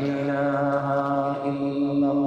إله إلا الله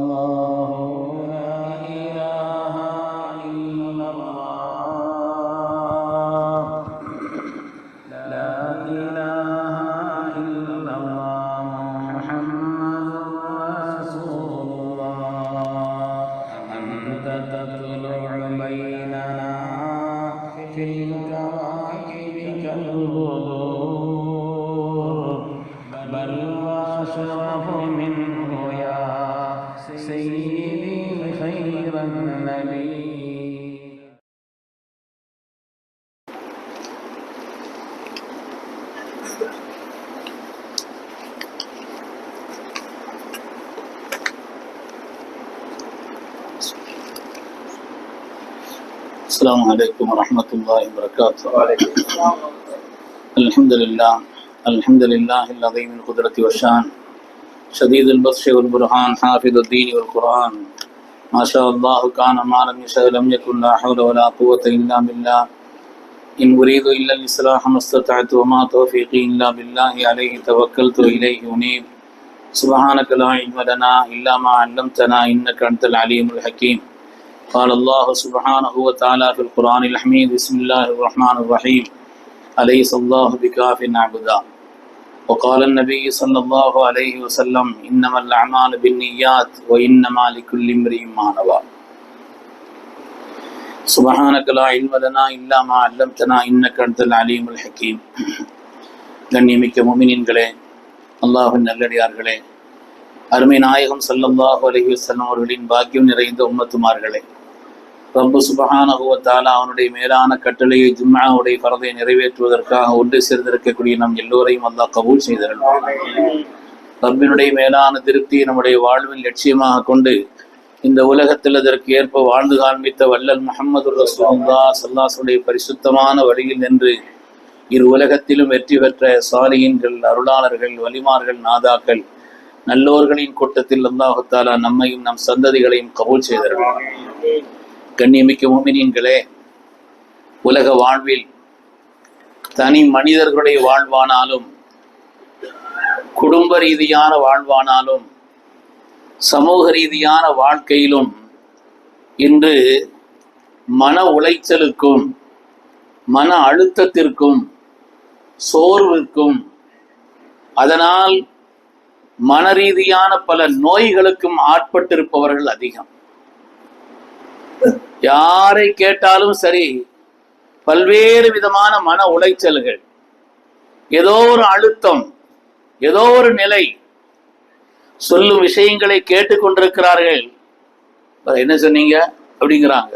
السلام عليكم ورحمة الله وبركاته. الحمد لله الحمد لله العظيم القدرة والشان شديد البطش والبرهان حافظ الدين والقرآن. ما شاء الله كان ما لم يشاء لم يكن لا حول ولا قوة إلا بالله. إن أريد إلا الإصلاح ما استطعت وما توفيقي إلا بالله عليه توكلت وإليه أنيب. سبحانك لا علم لنا إلا ما علمتنا إنك أنت العليم الحكيم. قال الله سبحانه وتعالى في القرآن الحميد بسم الله الرحمن الرحيم أليس الله بكاف عبدا وقال النبي صلى الله عليه وسلم إنما الأعمال بالنيات وإنما لكل امرئ ما نوى سبحانك لا علم لنا إلا ما علمتنا إنك أنت العليم الحكيم கண்ணியமிக்க முமினின்களே அல்லாஹின் நல்லடியார்களே அருமை நாயகம் ஸல்லல்லாஹு அலைஹி வஸல்லம் அவர்களின் பாக்கியம் நிறைந்த உம்மத்துமார்களே ரப்பு சுபஹானஹு அவனுடைய மேலான கட்டளையை ஜும்மாவுடைய பரதை நிறைவேற்றுவதற்காக ஒன்று சேர்ந்திருக்கக்கூடிய நம் எல்லோரையும் அல்லா கபூல் செய்தருள்வான் ரப்பினுடைய மேலான திருப்தியை நம்முடைய வாழ்வின் லட்சியமாக கொண்டு இந்த உலகத்தில் அதற்கு ஏற்ப வாழ்ந்து காண்பித்த வல்லல் முகமது ரசூல்லா சல்லாசுடைய பரிசுத்தமான வழியில் நின்று இரு உலகத்திலும் வெற்றி பெற்ற சாலியின்கள் அருளாளர்கள் வலிமார்கள் நாதாக்கள் நல்லோர்களின் கூட்டத்தில் அல்லாஹத்தாலா நம்மையும் நம் சந்ததிகளையும் கபூல் செய்தார்கள் கண்ணியமிக்க முமினின்களே உலக வாழ்வில் தனி மனிதர்களுடைய வாழ்வானாலும் குடும்ப ரீதியான வாழ்வானாலும் சமூக ரீதியான வாழ்க்கையிலும் இன்று மன உளைச்சலுக்கும் மன அழுத்தத்திற்கும் சோர்விற்கும் அதனால் மன ரீதியான பல நோய்களுக்கும் ஆட்பட்டிருப்பவர்கள் அதிகம். யாரை கேட்டாலும் சரி பல்வேறு விதமான மன உளைச்சல்கள். ஏதோ ஒரு அழுத்தம் ஏதோ ஒரு நிலை சொல்லும் விஷயங்களை கேட்டுக்கொண்டிருக்கிறார்கள் என்ன சொன்னீங்க? அப்படிங்கிறாங்க.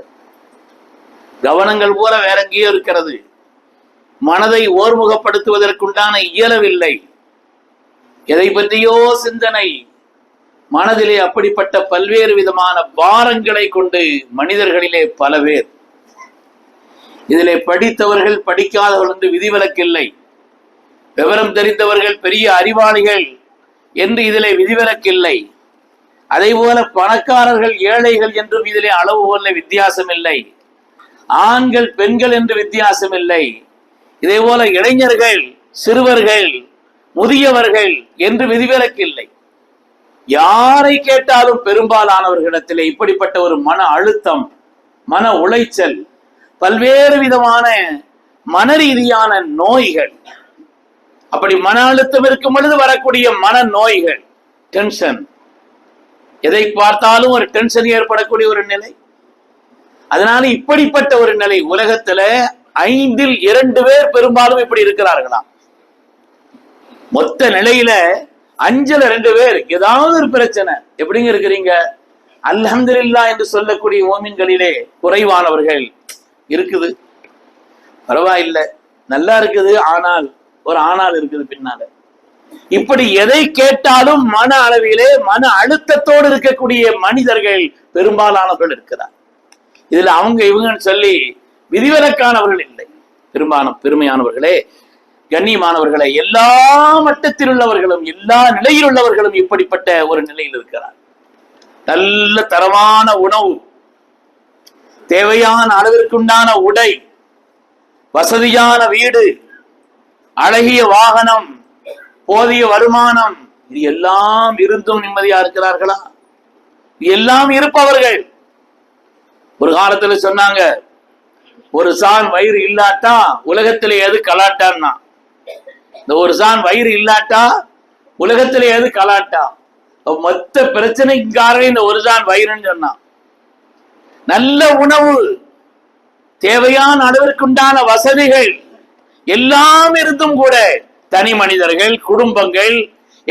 கவனங்கள் போல வேற எங்கேயோ இருக்கிறது. மனதை ஓர்முகப்படுத்துவதற்குண்டான இயலவில்லை. எதை பற்றியோ சிந்தனை மனதிலே அப்படிப்பட்ட பல்வேறு விதமான பாரங்களை கொண்டு மனிதர்களிலே பல பேர். இதிலே படித்தவர்கள் படிக்காதவர்கள் என்று விதிவிலக்கில்லை. விவரம் தெரிந்தவர்கள் பெரிய அறிவாளிகள் என்று இதிலே விதிவிலக்கில்லை. அதே போல பணக்காரர்கள் ஏழைகள் என்றும் இதிலே அளவுகோல வித்தியாசம் இல்லை ஆண்கள் பெண்கள் என்று வித்தியாசம் இல்லை இதே போல இளைஞர்கள் சிறுவர்கள் முதியவர்கள் என்று விதிவிலக்கில்லை. யாரை கேட்டாலும் பெரும்பாலானவர்களிடத்திலே இப்படிப்பட்ட ஒரு மன அழுத்தம் மன உளைச்சல் பல்வேறு விதமான மன ரீதியான நோய்கள். அப்படி மன அழுத்தம் இருக்கும் பொழுது வரக்கூடிய மன நோய்கள் டென்ஷன் எதை பார்த்தாலும் ஒரு டென்ஷன் ஏற்படக்கூடிய ஒரு நிலை. அதனால இப்படிப்பட்ட ஒரு நிலை உலகத்துல ஐந்தில் இரண்டு பேர் பெரும்பாலும் இப்படி இருக்கிறார்களாம். மொத்த நிலையில அஞ்சுல ரெண்டு பேர் ஏதாவது ஒரு பிரச்சனை. எப்படிங்க இருக்கிறீங்க? அல்ஹம்துல்லா என்று சொல்லக்கூடிய ஓமின்களிலே குறைவானவர்கள் இருக்குது. பரவாயில்லை. நல்லா இருக்குது ஆனால் ஒரு ஆனால் இருக்குது பின்னால. இப்படி எதை கேட்டாலும் மன அளவிலே மன அழுத்தத்தோடு இருக்கக்கூடிய மனிதர்கள் பெரும்பாலானவர்கள் இருக்கிறார். இதுல அவங்க இவங்கன்னு சொல்லி விதிவிலக்கானவர்கள் இல்லை. பெரும்பாலும் பெருமையானவர்களே கண்ணியமானவர்களை எல்லா மட்டத்தில் உள்ளவர்களும் எல்லா நிலையில் உள்ளவர்களும் இப்படிப்பட்ட ஒரு நிலையில் இருக்கிறார். நல்ல தரமான உணவு தேவையான அளவிற்குண்டான உடை வசதியான வீடு அழகிய வாகனம் போதிய வருமானம் இது எல்லாம் இருந்தும் நிம்மதியா இருக்கிறார்களா? எல்லாம் இருப்பவர்கள். ஒரு காலத்துல சொன்னாங்க ஒரு சான் வயிறு இல்லாட்டா உலகத்திலே எது கலாட்டான்னா? இந்த ஒரு சான் வயிறு இல்லாட்டா உலகத்திலே எது கலாட்டா? மொத்த பிரச்சனைக்காரன் இந்த ஒரு சான் வயிறுன்னு சொன்னான். நல்ல உணவு தேவையான அளவிற்குண்டான வசதிகள் எல்லாம் இருந்தும் கூட தனி மனிதர்கள் குடும்பங்கள்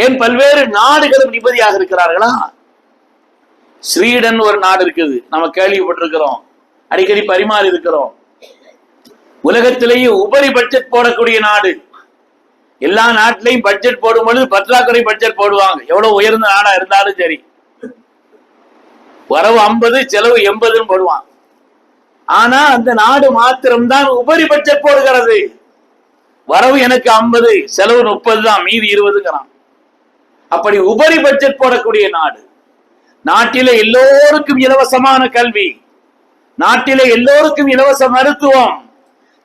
ஏன் பல்வேறு நாடுகளும் நிம்மதியாக இருக்கிறார்களா? ஸ்வீடன் ஒரு நாடு இருக்குது நம்ம கேள்விப்பட்டிருக்கிறோம். அடிக்கடி பரிமாறி இருக்கிறோம் உலகத்திலேயே உபரி பட்ஜெட் போடக்கூடிய நாடு. எல்லா நாட்டிலையும் பட்ஜெட் போடும் பொழுது பற்றாக்குறை பட்ஜெட் போடுவாங்க. எவ்வளவு உயர்ந்த நாடா இருந்தாலும் சரி. வரவு ஐம்பது செலவு எண்பதுன்னு போடுவான் ஆனா அந்த நாடு மாத்திரம்தான் உபரி பட்ஜெட் போடுகிறது. வரவு எனக்கு ஐம்பது செலவு முப்பது தான் மீதி இருபதுங்கிறான். அப்படி உபரி பட்ஜெட் போடக்கூடிய நாடு. நாட்டில எல்லோருக்கும் இலவசமான கல்வி. நாட்டிலே எல்லோருக்கும் இலவச மருத்துவம்.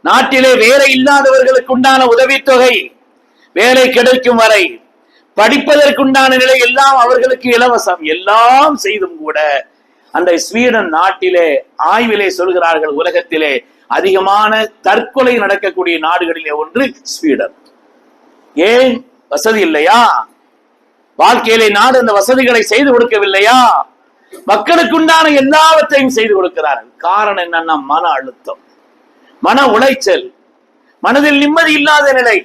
நாட்டிலே வேலை இல்லாதவர்களுக்கு உண்டான உதவித்தொகை. வேலை கிடைக்கும் வரை படிப்பதற்குண்டான நிலை எல்லாம் அவர்களுக்கு இலவசம். எல்லாம் செய்தும் கூட அந்த ஸ்வீடன் நாட்டிலே ஆய்விலே சொல்கிறார்கள் உலகத்திலே அதிகமான தற்கொலை நடக்கக்கூடிய நாடுகளிலே ஒன்று ஸ்வீடன். ஏன்? வசதி இல்லையா? வாழ்க்கையிலே நாடு அந்த வசதிகளை செய்து கொடுக்கவில்லையா? மக்களுக்குண்டான எல்லாவற்றையும் செய்து கொடுக்கிறார்கள். காரணம் என்னன்னா மன அழுத்தம் மன உளைச்சல் மனதில் நிம்மதி இல்லாத நிலை.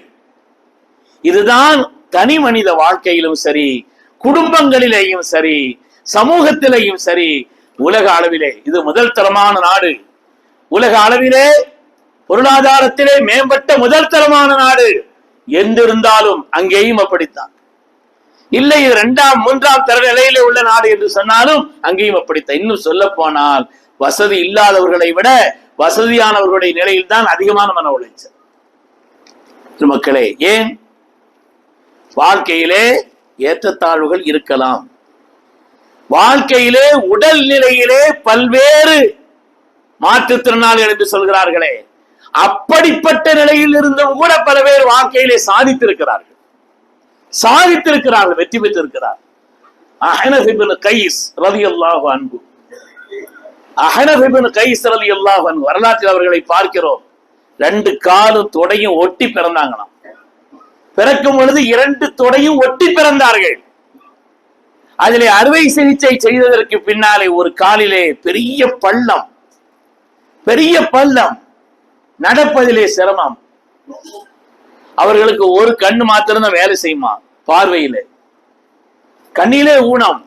இதுதான் தனி மனித வாழ்க்கையிலும் சரி குடும்பங்களிலேயும் சரி சமூகத்திலேயும் சரி உலக அளவிலே. இது முதல் தரமான நாடு. உலக அளவிலே பொருளாதாரத்திலே மேம்பட்ட முதல் தரமான நாடு. என்றிருந்தாலும் அங்கேயும் அப்படித்தான். இல்லை இது இரண்டாம் மூன்றாம் தர நிலையில உள்ள நாடு என்று சொன்னாலும் அங்கேயும் அப்படித்தான். இன்னும் சொல்ல போனால் வசதி இல்லாதவர்களை விட வசதியானவர்களுடைய நிலையில் தான் அதிகமான மன உளைச்சல். மக்களே ஏன்? வாழ்க்கையிலே ஏற்றத்தாழ்வுகள் இருக்கலாம். வாழ்க்கையிலே உடல் நிலையிலே பல்வேறு மாற்றுத்திறனாளிகள் என்று சொல்கிறார்களே. அப்படிப்பட்ட நிலையில் இருந்தும் கூட பல பேர் வாழ்க்கையிலே சாதித்திருக்கிறார்கள். சாதித்திருக்கிறார்கள் வெற்றி பெற்றிருக்கிறார். அஹனஃப் கைஸ் ரலியல்லாஹு அன்ஹு. அன்பு இப்னு கைஸ் ரலியல்லாஹு அன்பு வரலாற்றில் அவர்களை பார்க்கிறோம். ரெண்டு காலும் தொடையும் ஒட்டி பிறந்தாங்களாம். பிறக்கும் பொழுது இரண்டு தொடையும் ஒட்டி பிறந்தார்கள். அதிலே அறுவை சிகிச்சை செய்ததற்கு பின்னாலே ஒரு காலிலே பெரிய பள்ளம். பெரிய பள்ளம். நடப்பதிலே சிரமம். அவர்களுக்கு ஒரு கண்ணு மாத்திரம்தான் வேலை செய்யுமா? பார்வையிலே. கண்ணிலே ஊனம்.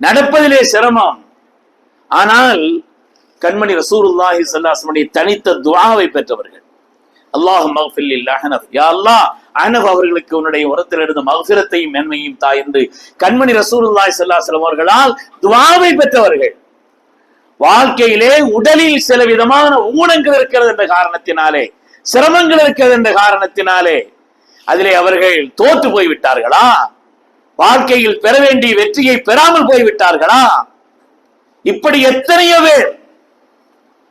நடப்பதிலே சிரமம். ஆனால் கண்மணி ரசூருல்லாஹி ஸல்லல்லாஹு தனித்த துவாவை பெற்றவர்கள். அல்லாஹ் மக்ஃபில் யா அல்லாஹ் அனகு அவர்களுக்கு உன்னுடைய உரத்தில் இருந்த மகசிரத்தையும் மேன்மையும் தா என்று கண்மணி ரசூலுல்லாஹி செல்லா அலைஹி வஸல்லம் அவர்களால் பெற்றவர்கள். வாழ்க்கையிலே உடலில் சில விதமான ஊனங்கள் இருக்கிறது என்ற காரணத்தினாலே சிரமங்கள் இருக்கிறது என்ற காரணத்தினாலே அதிலே அவர்கள் தோற்று போய் விட்டார்களா வாழ்க்கையில் பெற வேண்டிய வெற்றியை பெறாமல் போய் விட்டார்களா இப்படி எத்தனையோ பேர்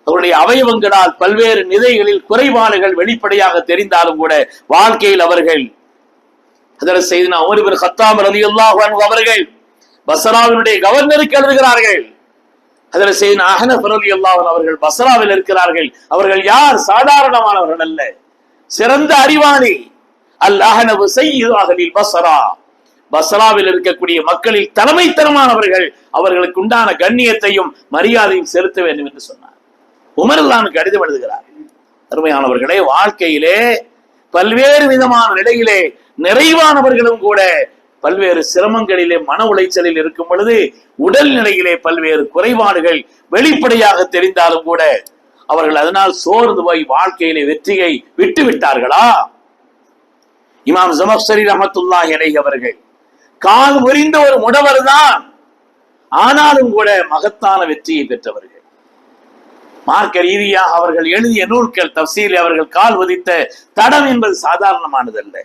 அவருடைய அவயவங்களால் பல்வேறு நிலைகளில் குறைபாடுகள் வெளிப்படையாக தெரிந்தாலும் கூட வாழ்க்கையில் அவர்கள் அதற்கு செய்தினா ஒருவர் ஹத்தாம் ரதி அவர்கள் பசராவினுடைய கவர்னருக்கு எழுதுகிறார்கள். அதில் செய்தின அஹனப் ரலியல்லாஹு அல்லாஹன் அவர்கள் பசராவில் இருக்கிறார்கள். அவர்கள் யார்? சாதாரணமானவர்கள் அல்ல. சிறந்த அறிவாளி. அல் அஹனபு செய்யுதாகலில் பசரா. பசராவில் இருக்கக்கூடிய மக்களில் தலைமைத்தனமானவர்கள் அவர்களுக்கு உண்டான கண்ணியத்தையும் மரியாதையும் செலுத்த வேண்டும் என்று சொன்னார். உமரல்லானுக்கு கடிதம் எழுதுகிறார். அருமையானவர்களே வாழ்க்கையிலே பல்வேறு விதமான நிலையிலே நிறைவானவர்களும் கூட பல்வேறு சிரமங்களிலே மன உளைச்சலில் இருக்கும் பொழுது உடல் நிலையிலே பல்வேறு குறைபாடுகள் வெளிப்படையாக தெரிந்தாலும் கூட அவர்கள் அதனால் சோர்ந்து போய் வாழ்க்கையிலே வெற்றியை விட்டு விட்டார்களா? இமாம் ஜமக்சரி ரஹமத்துல்லாஹி அலைஹி அவர்கள் கால் முறிந்த ஒரு முடவர் தான் ஆனாலும் கூட மகத்தான வெற்றியை பெற்றவர்கள். மார்க்க ரீதியாக அவர்கள் எழுதிய நூல்கள் தப்சீல் அவர்கள் கால் உதித்த தடம் என்பது சாதாரணமானதல்ல.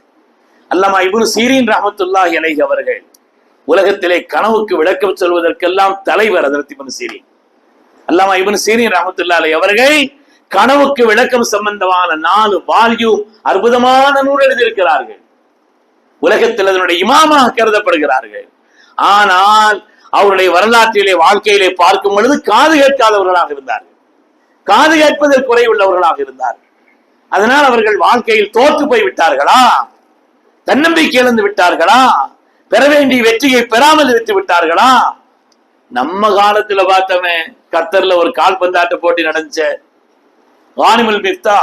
அல்லமா இப்னு சீரின் ரஹமத்துல்லா அலைஹி அவர்கள் உலகத்திலே கனவுக்கு விளக்கம் சொல்வதற்கெல்லாம் தலைவர் அதற்கு இப்னு சீரின். அல்லாமா இப்னு சீரின் ரஹமத்துல்லா அலை அவர்கள் கனவுக்கு விளக்கம் சம்பந்தமான நாலு வால்யூம் அற்புதமான நூல் எழுதியிருக்கிறார்கள். உலகத்தில் அதனுடைய இமாமாக கருதப்படுகிறார்கள். ஆனால் அவருடைய வரலாற்றிலே வாழ்க்கையிலே பார்க்கும் பொழுது காது கேட்காதவர்களாக இருந்தார்கள். காது கேட்பதில் குறைவுள்ளவர்களாக இருந்தார்கள். அதனால் அவர்கள் வாழ்க்கையில் தோற்று போய் விட்டார்களா? தன்னம்பிக்கை இழந்து விட்டார்களா? பெற வேண்டிய வெற்றியை பெறாமல் விட்டு விட்டார்களா? நம்ம காலத்துல பார்த்தோமே கத்தர்ல ஒரு கால்பந்தாட்ட போட்டி நடந்துச்ச. வானிமல் மிஃப்தா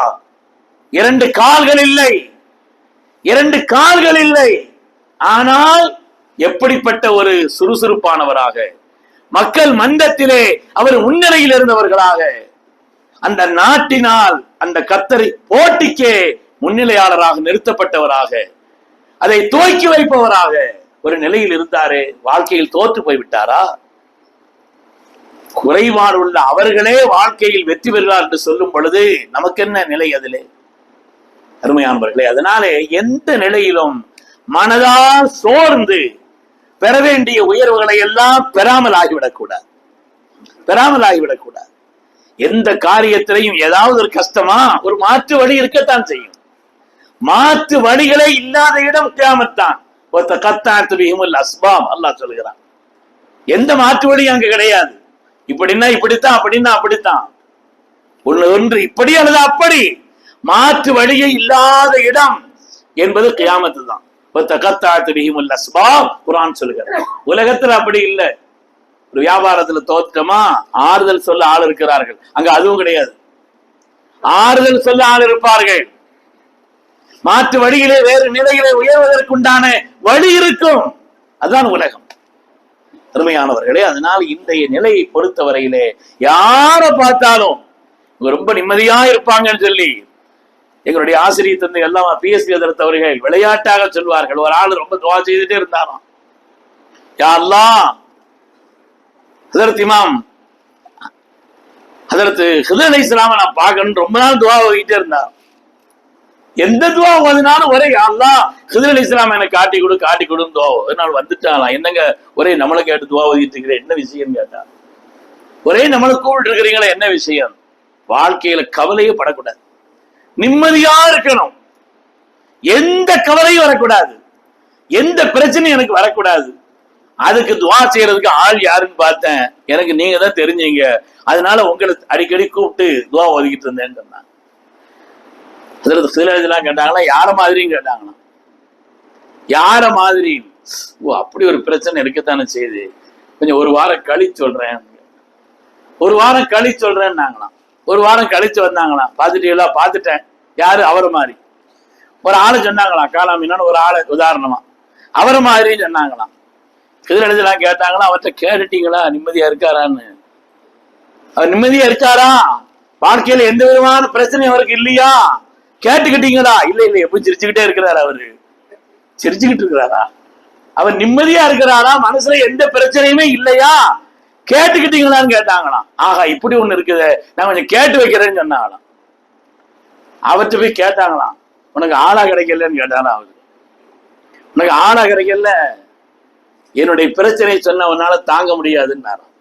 இரண்டு கால்கள் இல்லை. இரண்டு கால்கள் இல்லை. ஆனால் எப்படிப்பட்ட ஒரு சுறுசுறுப்பானவராக மக்கள் மந்தத்திலே அவர் முன்னிலையில் இருந்தவர்களாக அந்த நாட்டினால் அந்த கத்தரை போட்டிக்கே முன்னிலையாளராக நிறுத்தப்பட்டவராக அதை துவக்கி வைப்பவராக ஒரு நிலையில் இருந்தாரே வாழ்க்கையில் தோற்று போய்விட்டாரா? குறைவான உள்ள அவர்களே வாழ்க்கையில் வெற்றி பெறுகிறார் என்று சொல்லும் பொழுது நமக்கு என்ன நிலை அதிலே? அருமையானவர்களே அதனாலே எந்த நிலையிலும் மனதால் சோர்ந்து பெற வேண்டிய உயர்வுகளை எல்லாம் பெறாமல் ஆகிவிடக்கூடாது. பெறாமல் ஆகிவிடக்கூடாது. எந்த காரியத்திலையும் ஏதாவது ஒரு கஷ்டமா ஒரு மாற்று வழி இருக்கத்தான் செய்யும். மாற்று வழிகளே இல்லாத இடம் கியாமத்தான். ஒருத்த கத்தாத்து அஸ்பாம் அல்லாஹ் சொல்கிறான். எந்த மாற்று வழியும் அங்க கிடையாது. இப்படின்னா இப்படித்தான் அப்படின்னா அப்படித்தான். ஒண்ணு ஒன்று இப்படி அல்லது அப்படி மாற்று வழியே இல்லாத இடம் என்பது கியாமத்து தான் ஒருத்த கத்தாத்து அஸ்பாம் குரான் சொல்லுகிறார் உலகத்துல அப்படி இல்லை. ஒரு வியாபாரத்துல தோற்றமா ஆறுதல் சொல்ல ஆள் இருக்கிறார்கள். அங்க அதுவும் கிடையாது. ஆறுதல் சொல்ல ஆள் இருப்பார்கள். மாற்று வழியிலே வேறு நிலையிலே உயர்வதற்குண்டான வழி இருக்கும். அதுதான் உலகம். அருமையானவர்களே அதனால் இன்றைய நிலையை பொறுத்தவரையிலே யாரை பார்த்தாலும் ரொம்ப நிம்மதியா இருப்பாங்கன்னு சொல்லி எங்களுடைய ஆசிரியர் தந்தை எல்லாம் பிஎஸ்பி எதிர்த்தவர்கள் விளையாட்டாக சொல்வார்கள். ஒரு ஆள் ரொம்ப துவா செய்துட்டே இருந்தாராம். யாரெல்லாம் ஹதரத் இமாம். ஹதரத்து ஹிதர் அலி இஸ்லாம நான் பார்க்கணும் ரொம்ப நாள் துவா ஓதிட்டே இருந்தார். எந்த துவா ஓதினாலும் ஒரே அல்லா ஹிதர் அலி இஸ்லாம் எனக்கு காட்டி கொடு காட்டி கொடுன்னு துவா நாள் வந்துட்டாலாம் என்னங்க ஒரே நம்மளை கேட்டு துவா ஓதிட்டு இருக்கிறேன் என்ன விஷயம்? கேட்டா ஒரே நம்மளை கூப்பிட்டு இருக்கிறீங்களா என்ன விஷயம்? வாழ்க்கையில கவலையே படக்கூடாது. நிம்மதியா இருக்கணும். எந்த கவலையும் வரக்கூடாது. எந்த பிரச்சனையும் எனக்கு வரக்கூடாது. அதுக்கு துவா செய்யறதுக்கு ஆள் யாருன்னு பார்த்தேன். எனக்கு நீங்க தான் தெரிஞ்சீங்க. அதனால உங்களை அடிக்கடி கூப்பிட்டு துவா ஒதுக்கிட்டு இருந்தேன்னு சொன்னாங்க. அதுல சில இதெல்லாம் கேட்டாங்களா? யார மாதிரியும் கேட்டாங்களாம். யார மாதிரி ஓ அப்படி ஒரு பிரச்சனை இருக்கத்தானே செய்யுது. கொஞ்சம் ஒரு வாரம் கழி சொல்றேன். ஒரு வாரம் கழி சொல்றேன்னாங்களாம். ஒரு வாரம் கழிச்சு வந்தாங்களாம். பார்த்துட்டீங்களா பார்த்துட்டேன். யாரு? அவரை மாதிரி. ஒரு ஆளு சொன்னாங்களாம். காலாமீனான்னு ஒரு ஆளு உதாரணமா. அவரை மாதிரி சொன்னாங்களாம். எதிரெழுதலாம் கேட்டாங்களா அவர்கிட்ட கேட்டுட்டீங்களா? நிம்மதியா இருக்காரான்னு. அவர் நிம்மதியா இருக்காரா? வாழ்க்கையில எந்த விதமான பிரச்சனையும் அவருக்கு இல்லையா? கேட்டுக்கிட்டீங்களா? இல்ல இல்ல எப்படி சிரிச்சுக்கிட்டே இருக்கிறாரு அவரு? சிரிச்சுக்கிட்டு இருக்கிறாரா? அவர் நிம்மதியா இருக்கிறாரா? மனசுல எந்த பிரச்சனையுமே இல்லையா? கேட்டுக்கிட்டீங்களான்னு கேட்டாங்களாம். ஆகா இப்படி ஒண்ணு இருக்குது. நான் கொஞ்சம் கேட்டு வைக்கிறேன்னு சொன்னாங்களாம். அவர்கிட்ட போய் கேட்டாங்களாம். உனக்கு ஆளா கிடைக்கலன்னு கேட்டானா அவரு. உனக்கு ஆளா கிடைக்கல. என்னுடைய பிரச்சனை சொன்னவனால தாங்க முடியாதுன்னாராம்.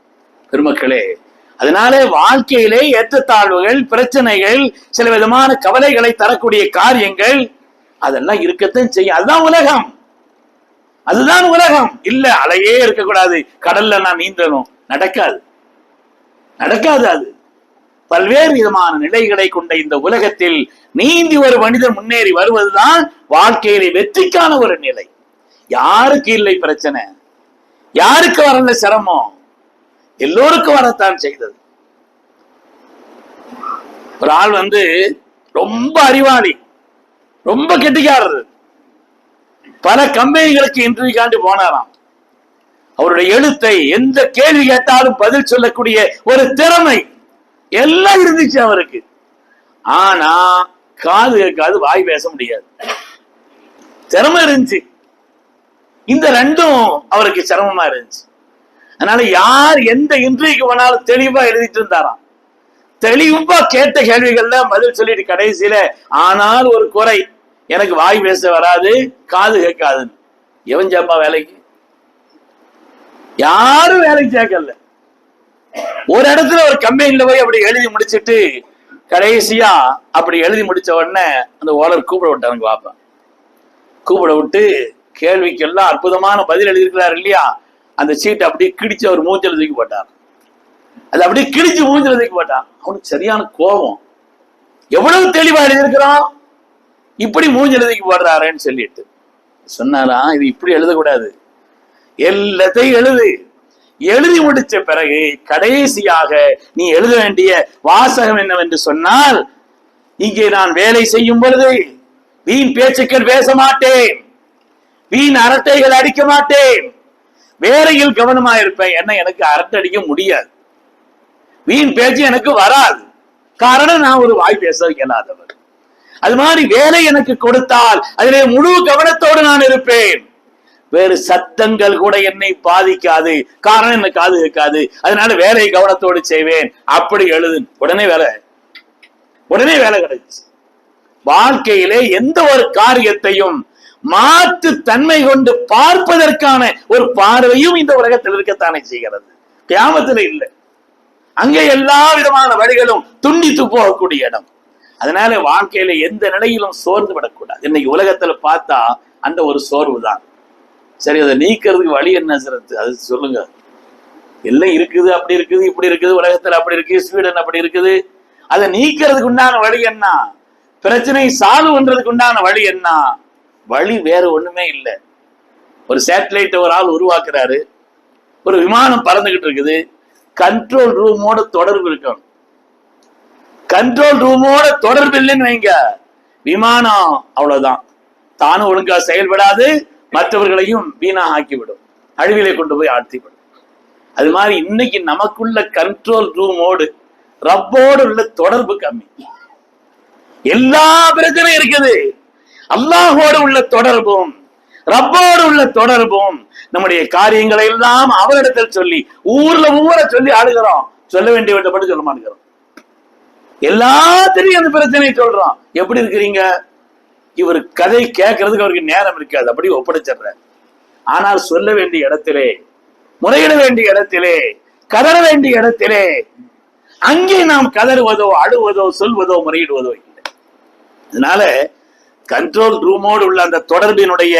பெருமக்களே அதனாலே வாழ்க்கையிலே ஏற்றத்தாழ்வுகள் பிரச்சனைகள் சில விதமான கவலைகளை தரக்கூடிய காரியங்கள் அதெல்லாம் இருக்கத்தான் செய்யும். அதுதான் உலகம். அதுதான் உலகம். இல்ல அலையே இருக்கக்கூடாது. கடல்ல நான் நீந்தணும் நடக்காது. நடக்காது அது. பல்வேறு விதமான நிலைகளை கொண்ட இந்த உலகத்தில் நீந்தி ஒரு மனிதன் முன்னேறி வருவதுதான் வாழ்க்கையிலே வெற்றிக்கான ஒரு நிலை. யாருக்கு இல்லை பிரச்சனை? யாருக்கு வரல சிரமம்? எல்லோருக்கும் வரத்தான் செய்தது. ஒரு ஆள் வந்து ரொம்ப அறிவாளி ரொம்ப கெட்டிக்காரர். பல கம்பெனிகளுக்கு இன்டர்வியூ காண்டி போனாராம். அவருடைய எழுத்தை எந்த கேள்வி கேட்டாலும் பதில் சொல்லக்கூடிய ஒரு திறமை எல்லாம் இருந்துச்சு அவருக்கு. ஆனா காது கேட்காது வாய் பேச முடியாது. திறமை இருந்துச்சு. இந்த ரெண்டும் அவருக்கு சிரமமா இருந்துச்சு. அதனால யார் எந்த இன்றைக்கு வேணாலும் தெளிவா எழுதிட்டு இருந்தாராம். தெளிவா கேட்ட கேள்விகள்ல பதில் சொல்லிட்டு கடைசியில ஆனால் ஒரு குறை எனக்கு வாய் பேச வராது காது கேட்காதுன்னு. எவன் ஜாப்பா வேலைக்கு? யாரும் வேலைக்கு சேர்க்கல ஒரு இடத்துல ஒரு கம்பெனில போய் அப்படி எழுதி முடிச்சிட்டு கடைசியா அப்படி எழுதி முடிச்ச உடனே அந்த ஓனர் கூப்பிட விட்டாங்க பாப்பா கூப்பிட விட்டு கேள்விக்கெல்லாம் அற்புதமான பதில் எழுதியிருக்கிறார் இல்லையா? அந்த சீட்டை அப்படியே கிடிச்சு அவர் மூஞ்சல் தூக்கி போட்டார். அது அப்படியே கிழிச்சு மூஞ்சல் தூக்கி போட்டான் அவனுக்கு சரியான கோபம். எவ்வளவு தெளிவா எழுதியிருக்கிறான்? இப்படி மூஞ்சல் தூக்கி போடுறாரேன்னு சொல்லிட்டு. சொன்னாரா? இது இப்படி எழுதக்கூடாது. எல்லாத்தையும் எழுது. எழுதி முடிச்ச பிறகு கடைசியாக நீ எழுத வேண்டிய வாசகம் என்னவென்று சொன்னால் இங்கே நான் வேலை செய்யும் பொழுது வீண் பேச்சுக்கள் பேச மாட்டேன். வீண் அரட்டைகள் அடிக்க மாட்டேன். வேலையில் கவனமா இருப்பேன் என்ன எனக்கு அரட்டை அடிக்க முடியாது. வீண் பேச்சு எனக்கு வராது. காரணம் நான் ஒரு வாய் பேச இயலாதவர் அது மாதிரி வேலை எனக்கு கொடுத்தால் அதிலே முழு கவனத்தோடு நான் இருப்பேன். வேறு சத்தங்கள் கூட என்னை பாதிக்காது. காரணம் எனக்கு காது இருக்காது அதனால வேலையை கவனத்தோடு செய்வேன். அப்படி எழுது உடனே வேலை. உடனே வேலை கிடைச்சு. வாழ்க்கையிலே எந்த ஒரு காரியத்தையும் மாற்று தன்மை கொண்டு பார்ப்பதற்கான ஒரு பார்வையும் இந்த உலகத்தில் இருக்கத்தானே செய்கிறது. கியாமத்துல இல்லை. அங்கே எல்லா விதமான வழிகளும் துண்டித்து போகக்கூடிய இடம். அதனால வாழ்க்கையில எந்த நிலையிலும் சோர்ந்து விடக்கூடாது. இன்னைக்கு உலகத்துல பார்த்தா அந்த ஒரு சோர்வு தான் சரி அதை நீக்கிறதுக்கு வழி என்ன சிறத்து அது சொல்லுங்க. எல்லாம் இருக்குது அப்படி இருக்குது இப்படி இருக்குது உலகத்துல அப்படி இருக்கு ஸ்வீடன் அப்படி இருக்குது. அதை நீக்கிறதுக்கு உண்டான வழி என்ன? பிரச்சனை சால்வ் பண்றதுக்கு உண்டான வழி என்ன? வழி வேற ஒண்ணுமே இல்லை. ஒரு சேட்டலைட்டை ஒரு ஆள் உருவாக்குறாரு. ஒரு விமானம் பறந்துகிட்டு இருக்குது. கண்ட்ரோல் ரூமோட தொடர்பு இருக்கணும் கண்ட்ரோல் ரூமோட தொடர்பு இல்லைன்னு வைங்க. விமானம் அவ்வளவுதான். தானும் ஒழுங்கா செயல்படாது மற்றவர்களையும் வீணா ஆக்கிவிடும் அழிவிலே கொண்டு போய் ஆழ்த்திவிடும். அது மாதிரி இன்னைக்கு நமக்குள்ள கண்ட்ரோல் ரூமோடு ரப்போடு உள்ள தொடர்பு கம்மி. எல்லா பிரச்சனையும் இருக்குது. அல்லாஹோடு உள்ள தொடர்பும் ரப்போடு உள்ள தொடர்பும் நம்முடைய காரியங்களை எல்லாம் அவரிடத்தில் சொல்லி ஊர்ல ஊரை சொல்லி ஆடுகிறோம் சொல்ல வேண்டிய மட்டும் சொல்ல மாட்டேங்கிறோம். எல்லாத்திலையும் அந்த பிரச்சனையை சொல்றோம் எப்படி இருக்கிறீங்க? இவர் கதை கேட்கறதுக்கு அவருக்கு நேரம் இருக்காது. அப்படி ஒப்படைச்சிடுற. ஆனால் சொல்ல வேண்டிய இடத்திலே முறையிட வேண்டிய இடத்திலே கதற வேண்டிய இடத்திலே அங்கே நாம் கதறுவதோ அழுவதோ சொல்வதோ முறையிடுவதோ இல்லை. அதனால கண்ட்ரோல் ரூமோடு உள்ள அந்த தொடர்பினுடைய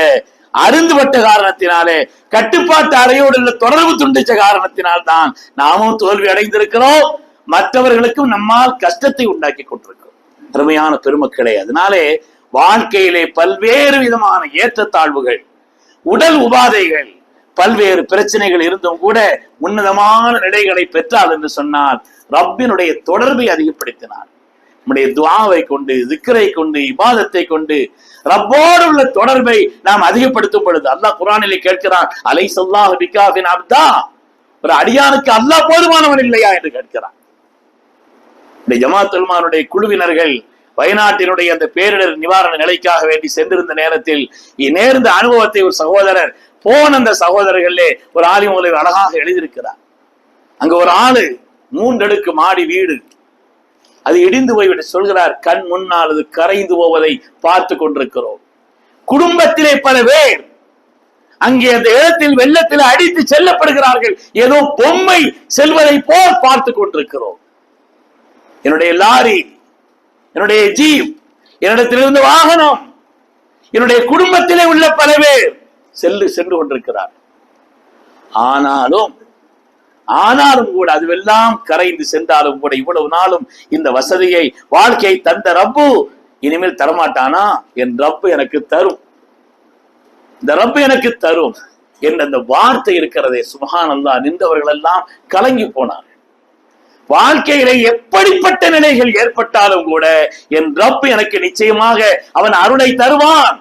அருந்துபட்ட காரணத்தினாலே கட்டுப்பாட்டு அறையோடு உள்ள தொடர்பு துண்டிச்ச காரணத்தினால் தான் நாமும் தோல்வி அடைந்திருக்கிறோம். மற்றவர்களுக்கும் நம்மால் கஷ்டத்தை உண்டாக்கி கொண்டிருக்கிறோம். அருமையான பெருமக்களே அதனாலே வாழ்க்கையிலே பல்வேறு விதமான ஏற்றத்தாழ்வுகள் உடல் உபாதைகள் பல்வேறு பிரச்சனைகள் இருந்தும் கூட உன்னதமான நிலைகளை பெற்றால் என்று சொன்னால் ரப்பினுடைய தொடர்பை அதிகப்படுத்தினார். நம்முடைய துவாவை கொண்டு திக்கரை கொண்டு இபாதத்தை கொண்டு ரப்போடு உள்ள தொடர்பை நாம் அதிகப்படுத்தும் பொழுது அல்லாஹ் குரானிலே கேட்கிறான் அலை சொல்லாஹ் பிகாபின் அப்தா. ஒரு அடியானுக்கு அல்லாஹ் போதுமானவன் இல்லையா என்று கேட்கிறான். இந்த ஜமாத் உல்மானுடைய குழுவினர்கள் வயநாட்டினுடைய அந்த பேரிடர் நிவாரண நிலைக்காக வேண்டி சென்றிருந்த நேரத்தில் நேர்ந்த அனுபவத்தை ஒரு சகோதரர் போன அந்த சகோதரர்களே ஒரு ஆலிமூலை அழகாக எழுதியிருக்கிறார். அங்க ஒரு ஆளு மூன்றடுக்கு மாடி வீடு அது இடிந்து போய்விட்டு சொல்கிறார் கண் முன்னால் அது கரைந்து போவதை பார்த்து கொண்டிருக்கிறோம். குடும்பத்திலே பல பேர் அங்கே அந்த இடத்தில் வெள்ளத்தில் அடித்து செல்லப்படுகிறார்கள். ஏதோ பொம்மை செல்வதை போல் பார்த்து கொண்டிருக்கிறோம். என்னுடைய லாரி என்னுடைய ஜீப் என்னிடத்திலிருந்து வாகனம் என்னுடைய குடும்பத்திலே உள்ள பல பேர் செல்லு சென்று கொண்டிருக்கிறார் ஆனாலும் ஆனாலும் கூட அதுவெல்லாம் கரைந்து சென்றாலும் கூட இவ்வளவு நாளும் இந்த வசதியை வாழ்க்கையை தந்த ரப்பு இனிமேல் தரமாட்டானா? என் ரப்பு எனக்கு தரும். இந்த ரப்பு எனக்கு தரும் என்ற அந்த வார்த்தை இருக்கிறதே. சுபகானந்தா நின்றவர்கள் எல்லாம் கலங்கி போனார் வாழ்க்கையில எப்படிப்பட்ட நிலைகள் ஏற்பட்டாலும் கூட என் ரப்பு எனக்கு நிச்சயமாக அவன் அருளை தருவான்.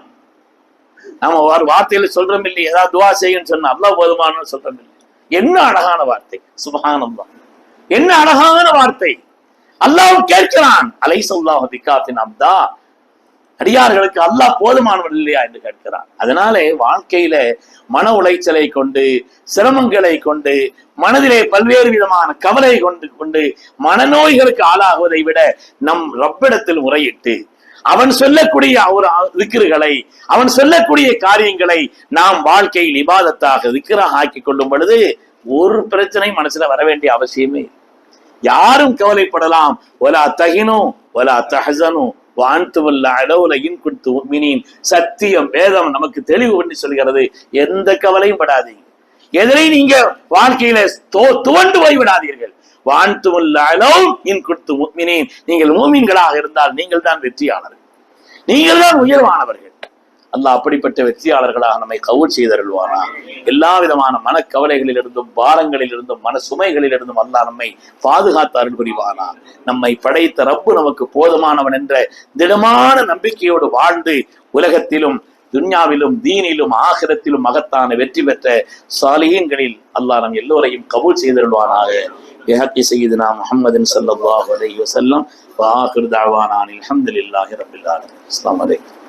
நாம வார்த்தையில சொல்றோம் இல்லையா? ஏதாவது துவா செய்யும் சொன்னா அல்லாஹ் போதுமானு சொல்றோம் இல்லை என்ன அழகான வார்த்தை? சுபகானந்தா என்ன அழகான வார்த்தை? அல்லாஹ் கேட்கிறான். அலை சொல்லாஹ் பிகாத்தின் அப்தா. அடியார்களுக்கு அல்லாஹ் போதுமானவன் இல்லையா என்று கேட்கிறான். அதனாலே வாழ்க்கையில மன உளைச்சலை கொண்டு சிரமங்களை கொண்டு மனதிலே பல்வேறு விதமான கவலை கொண்டு கொண்டு மனநோய்களுக்கு ஆளாகுவதை விட நம் ரப்பிடத்தில் முறையிட்டு அவன் சொல்லக்கூடிய ஒரு விக்கிர்களை அவன் சொல்லக்கூடிய காரியங்களை நாம் வாழ்க்கையில் இபாதத்தாக திக்கிராக ஆக்கி கொள்ளும் பொழுது ஒரு பிரச்சனை மனசுல வர வேண்டிய அவசியமே யாரும் கவலைப்படலாம். ஒலா தகினும் ஒலா தஹசனும் வான்துவல்ல அளவுல கொடுத்து உண்மினின் சத்தியம் வேதம் நமக்கு தெளிவு பண்ணி சொல்கிறது. எந்த கவலையும் படாதீங்க எதிரை நீங்க வாழ்க்கையில தோ- துவண்டு போய் விடாதீர்கள் வான்துவல்ல இன் கொடுத்து நீங்கள் மூமின்களாக இருந்தால் நீங்கள் தான் வெற்றியாளர்கள். நீங்கள் தான் உயர்வானவர்கள். அல்லாஹ் அப்படிப்பட்ட வெற்றியாளர்களாக நம்மை கவுல் செய்தருள்வானா? எல்லா விதமான மனக்கவலைகளில் இருந்தும் பாரங்களில் இருந்தும் மன சுமைகளில் இருந்தும் அல்லாஹ் நம்மை பாதுகாத்து அருள் புரிவானா நம்மை படைத்த ரப்பு நமக்கு போதுமானவன் என்ற திடமான நம்பிக்கையோடு வாழ்ந்து உலகத்திலும் துன்யாவிலும் தீனிலும் ஆகிரத்திலும் மகத்தான வெற்றி பெற்ற சாலிகீன்களில் அல்லாஹ் நம் எல்லோரையும் கபூல் செய்தருள்வானாக بحق سيدنا محمد صلى الله عليه وسلم وآخر دعوانا أن الحمد لله رب العالمين السلام عليكم